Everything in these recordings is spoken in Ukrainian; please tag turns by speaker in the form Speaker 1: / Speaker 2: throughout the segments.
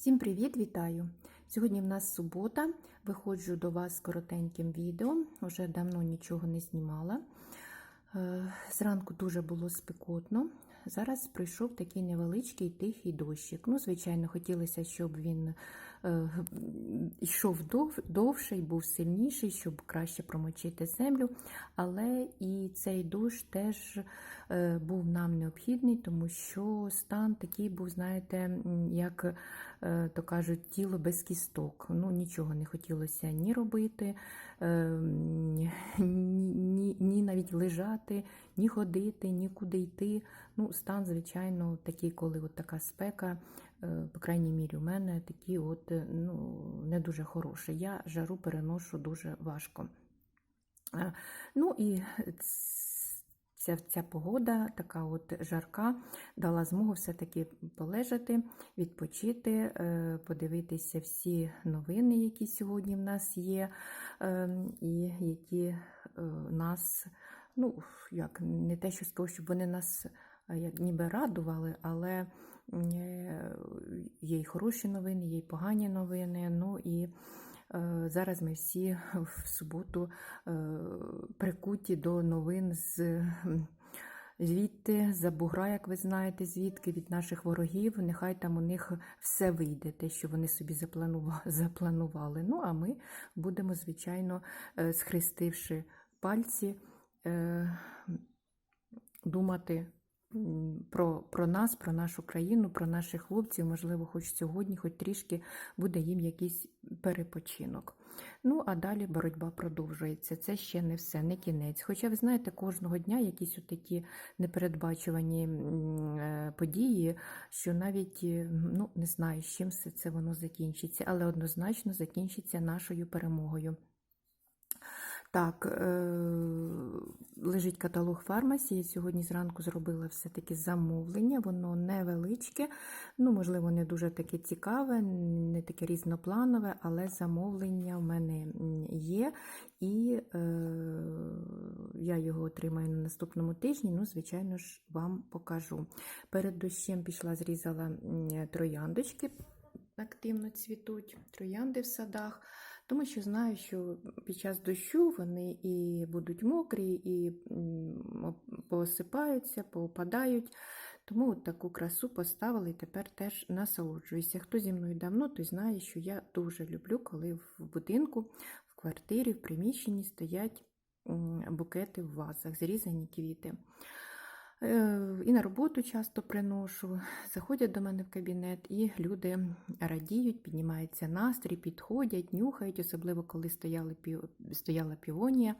Speaker 1: Всім привіт, вітаю! Сьогодні в нас субота. Виходжу до вас з коротеньким відео. Уже давно нічого не знімала. Е, Зранку дуже було спекотно. Зараз прийшов такий невеличкий тихий дощик. Ну, звичайно, хотілося, щоб він е, йшов дов, довше і був сильніший, щоб краще промочити землю. Але і цей дощ теж е, був нам необхідний, тому що стан такий був, знаєте, як е, то кажуть, тіло без кісток. Ну, нічого не хотілося ні робити, е, ні, ні, ні навіть лежати, ні ходити, нікуди йти. Ну, стан, звичайно, такий, коли от така спека, е, по крайній мірі, у мене такий от, е, ну, не дуже хороший. Я жару переношу дуже важко. Ну і ця, ця погода, така от жарка, дала змогу все-таки полежати, відпочити, е, подивитися всі новини, які сьогодні в нас є, е, і які нас, ну, як не те, що скажу, щоб вони нас е, як ніби радували, але е, є й хороші новини, є й погані новини. Ну і е, зараз ми всі в суботу прикуті до новин з. Звідти, за бугра, як ви знаєте, звідки від наших ворогів, нехай там у них все вийде, те, що вони собі запланували. Ну, а ми будемо, звичайно, схрестивши пальці, думати про, про нас, про нашу країну, про наших хлопців, можливо, хоч сьогодні, хоч трішки буде їм якийсь перепочинок. Ну, а далі боротьба продовжується. Це ще не все, не кінець. Хоча, ви знаєте, кожного дня якісь такі непередбачувані е, події, що навіть е, ну, не знаю, з чим все це воно закінчиться, але однозначно закінчиться нашою перемогою. Так, е, лежить каталог фармасі. Я сьогодні зранку зробила все-таки замовлення, воно невеличке, ну, можливо, не дуже таке цікаве, не таке різнопланове, але замовлення в мене є, і е, я його отримаю на наступному тижні. Ну, звичайно ж, вам покажу. Перед дощем пішла, зрізала трояндочки, активно цвітуть, троянди в садах. Тому що знаю, що під час дощу вони і будуть мокрі, і посипаються, поопадають. Тому от таку красу поставила і тепер теж насолоджуюся. Хто зі мною давно, той знає, що я дуже люблю, коли в будинку, в квартирі, в приміщенні стоять букети в вазах, зрізані квіти. Е, І на роботу часто приношу. Заходять до мене в кабінет, і люди радіють, піднімається настрій, підходять, нюхають, особливо коли стояли, стояла півонія,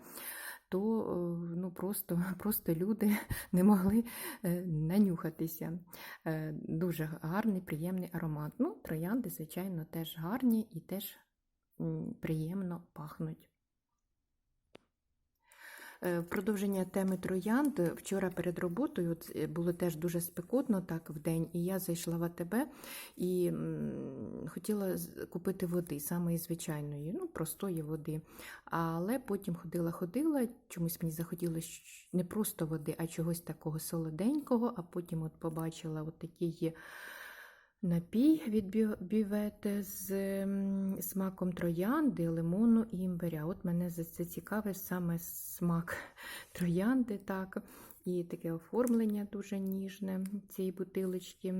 Speaker 1: то е, ну, просто, просто люди не могли е, нанюхатися. Дуже гарний, приємний аромат. Ну, троянди, звичайно, теж гарні і теж приємно пахнуть. Е, продовження теми троянд вчора перед роботою от, е, було теж дуже спекотно так в день, і я зайшла в АТБ і хотіла купити води, самої звичайної, ну простої води. Але потім ходила-ходила, чомусь мені захотілося не просто води, а чогось такого солоденького. А потім от побачила от такий напій від бювети з смаком троянди, лимону і імбиря. От мене це цікавив саме смак троянди, так, і таке оформлення дуже ніжне цієї бутилочки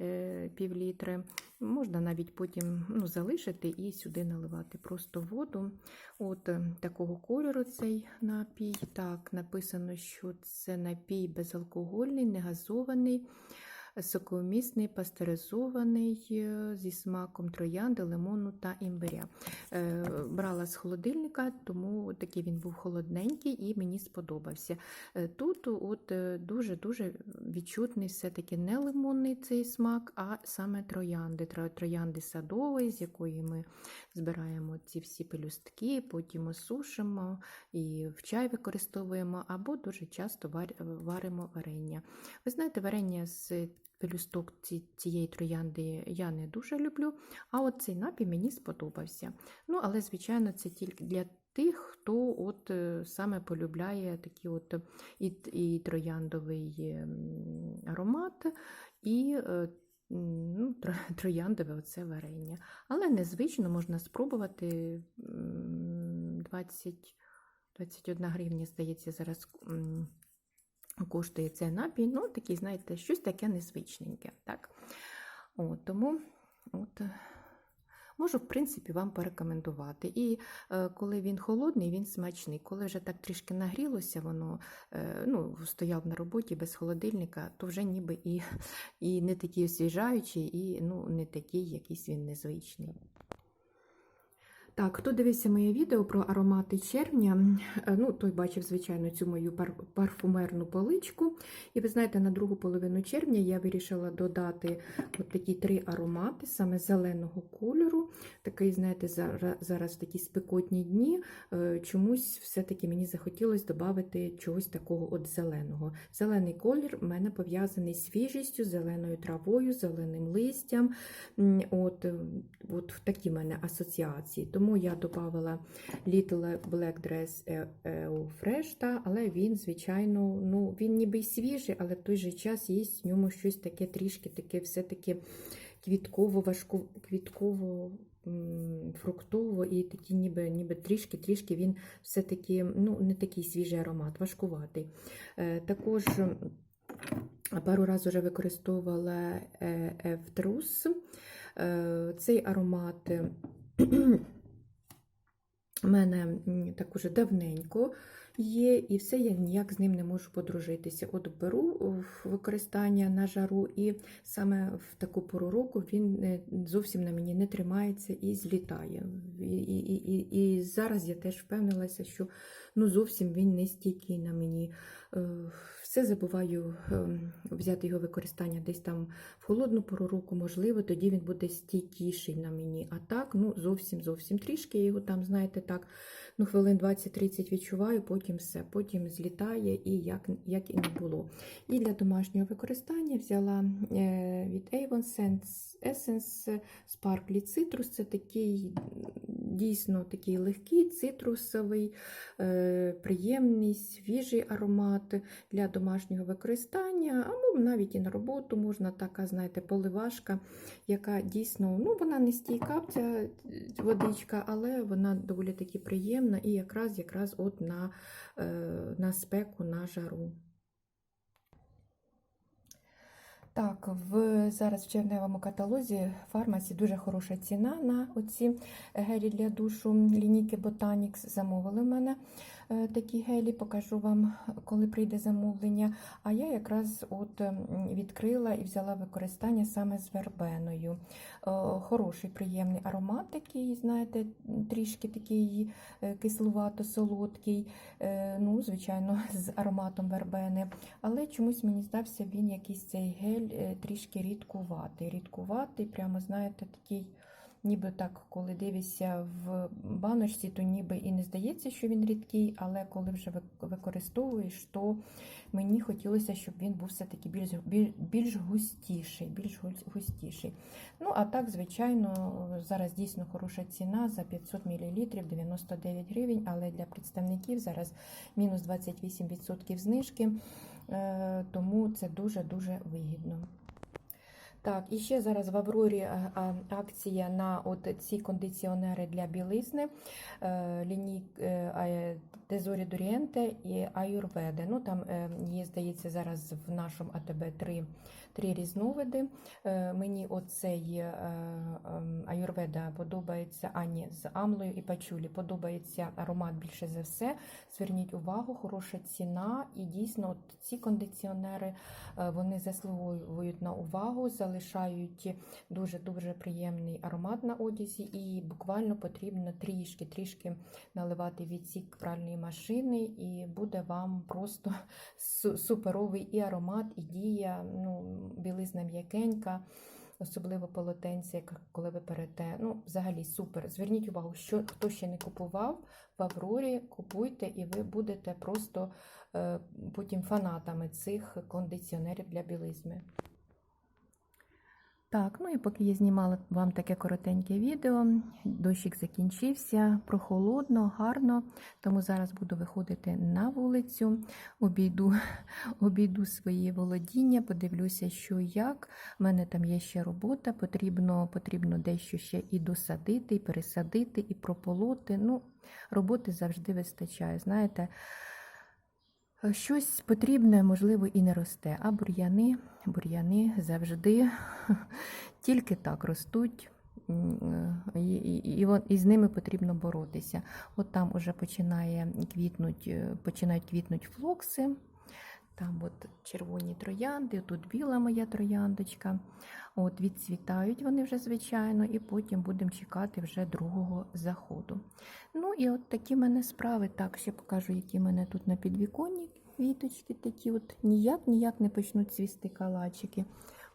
Speaker 1: е, півлітри. Можна навіть потім ну, залишити і сюди наливати просто воду. От е, такого кольору цей напій. Так, написано, що це напій безалкогольний, негазований соковмісний, пастеризований е, зі смаком троянди, лимону та імбиря. Е, Брала з холодильника, тому такий він був холодненький і мені сподобався. Е, Тут от дуже-дуже відчутний все-таки не лимонний цей смак, а саме троянди. Троянди садової, з якої ми збираємо ці всі пелюстки, потім осушимо і в чай використовуємо, або дуже часто варимо варення. Ви знаєте, варення з пелюсток ці- цієї троянди я не дуже люблю, а от цей напій мені сподобався. Ну, але, звичайно, це тільки для тих, хто от е, саме полюбляє такий от і, і трояндовий ем, аромат, і е, ну, трояндове оце варення. Але незвично можна спробувати. 20, 21 гривня, здається, зараз коштує цей напій. Ну, такий, знаєте, щось таке незвичненьке. Так? От, тому от, можу, в принципі, вам порекомендувати. І е, коли він холодний, він смачний. Коли вже так трішки нагрілося, воно е, ну, стояв на роботі без холодильника, то вже ніби і, і не такий освіжаючий, і ну, не такий якийсь він незвичний. Так, хто дивився моє відео про аромати червня, е, ну, той бачив, звичайно, цю мою пар- парфумерну поличку. І ви знаєте, на другу половину червня я вирішила додати от такі три аромати, саме зеленого кольору. Такий, знаєте, зара- зараз такі спекотні дні. е, Чомусь все-таки мені захотілося додати чогось такого от зеленого. Зелений колір в мене пов'язаний з свіжістю, зеленою травою, зеленим листям. От, е, от такі в мене асоціації. Тому я додавала Little Black Dress E- EU Fresh, та, але він, звичайно, ну, він ніби й свіжий, але в той же час є в ньому щось таке трішки таке все-таки квітково, важку, квітково. Фруктово і такі ніби, ніби трішки-трішки він все-таки ну, не такий свіжий аромат, важкуватий. Е, також пару разів вже використовувала е, Евтрус. Е, Цей аромат е, у мене так уже давненько є, і все я ніяк з ним не можу подружитися. От беру використання на жару, і саме в таку пору року він е, зовсім на мені не тримається і злітає. І, і, і, і, зараз я теж впевнилася, що ну, зовсім він не стійкий на мені. Все забуваю ем, взяти його використання десь там в холодну пору року, можливо, тоді він буде стійкіший на мені. А так, ну зовсім зовсім трішки. Я його там, знаєте, так, ну хвилин 20-30 відчуваю, потім все, потім злітає і як, як і не було. І для домашнього використання взяла е, від Avon Sense Essence Sparkly Citrus. Це такий дійсно такий легкий цитрусовий, е, приємний, свіжий аромат для домашнього використання, або навіть і на роботу можна така, знаєте, поливашка, яка дійсно ну, вона не стійка, ця водичка, але вона доволі таки приємна і якраз якраз от на, е, на спеку, на жару. Так, в зараз в червневому каталозі фармасі дуже хороша ціна на оці гелі для душу лінійки Botanics. Замовили в мене такі гелі, покажу вам, коли прийде замовлення. А я якраз от відкрила і взяла використання саме з вербеною. Е, Хороший, приємний аромат такий, знаєте, трішки такий е, кислувато-солодкий, е, ну, звичайно, з ароматом вербени. Але чомусь мені здався він якийсь цей гель е, трішки рідкуватий. Рідкуватий, прямо, знаєте, такий, ніби так, коли дивишся в баночці, то ніби і не здається, що він рідкий, але коли вже використовуєш, то мені хотілося, щоб він був все-таки більш, більш, густіший. Більш густіший. Ну, а так, звичайно, зараз дійсно хороша ціна за 500 мл 99 гривень, але для представників зараз мінус 28% знижки, е, тому це дуже-дуже вигідно. Так, і ще зараз в Аврорі е, акція на от ці кондиціонери для білизни, е, ліній Дезорі Дорієнте і Аюрведи. Ну, там е, є, здається, зараз в нашому АТБ три, три різновиди. Е, Мені оцей е, ем, Аюрведа подобається, а ні, з Амлою і Пачулі подобається аромат більше за все. Зверніть увагу, хороша ціна, і дійсно от ці кондиціонери е, вони заслуговують на увагу, залишають дуже дуже приємний аромат на одязі, і буквально потрібно трішки трішки наливати відсік пральної машини, і буде вам просто суперовий і аромат, і дія. Ну, білизна м'якенька. Особливо полотенце, як коли ви перете. Ну, взагалі супер. Зверніть увагу, що хто ще не купував в Аврорі, купуйте, і ви будете просто е, потім фанатами цих кондиціонерів для білизни. Так, ну і поки я знімала вам таке коротеньке відео, дощик закінчився, прохолодно, гарно, тому зараз буду виходити на вулицю, обійду, обійду свої володіння, подивлюся, що як. У мене там є ще робота, потрібно, потрібно дещо ще і досадити, і пересадити, і прополоти. Ну, роботи завжди вистачає. Знаєте, щось потрібне, можливо, і не росте, а бур'яни, бур'яни завжди тільки так ростуть. І, і, і, і з ними потрібно боротися. От там уже починає квітнуть, е, починають квітнуть флокси. Там от червоні троянди, тут біла моя трояндочка. От відцвітають вони вже, звичайно, і потім будемо чекати вже другого заходу. Ну і от такі мене справи. Так, ще покажу, які в мене тут на підвіконні квіточки такі, от ніяк ніяк не почнуть цвісти калачики.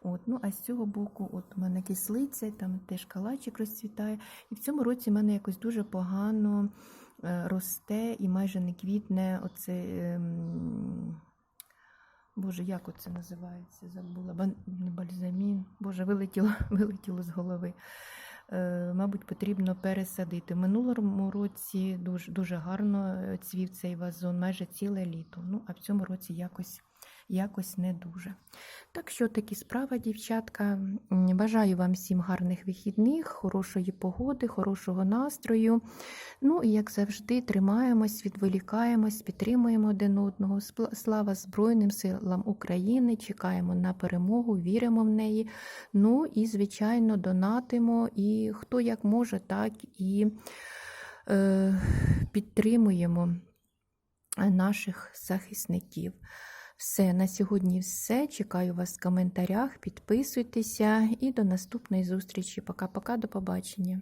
Speaker 1: От, ну а з цього боку, от у мене кислиця, там теж калачик розцвітає. І в цьому році в мене якось дуже погано е, росте і майже не квітне оце. ем, Боже, як оце називається? Забула. Не бальзамін. Боже, вилетіло, вилетіло з голови. Е, мабуть, потрібно пересадити. Минулому році дуже, дуже гарно е, цвів цей вазон, майже ціле літо. Ну, а в цьому році якось, якось не дуже. Так що такі справи, дівчатка. Бажаю вам всім гарних вихідних, хорошої погоди, хорошого настрою. Ну і як завжди, тримаємось, відволікаємось, підтримуємо один одного. Слава Збройним силам України! Чекаємо на перемогу, віримо в неї. Ну і, звичайно, донатимо. І хто як може, так і е, підтримуємо наших захисників. Все, на сьогодні все. Чекаю вас в коментарях. Підписуйтеся і до наступної зустрічі. Пока-пока, до побачення.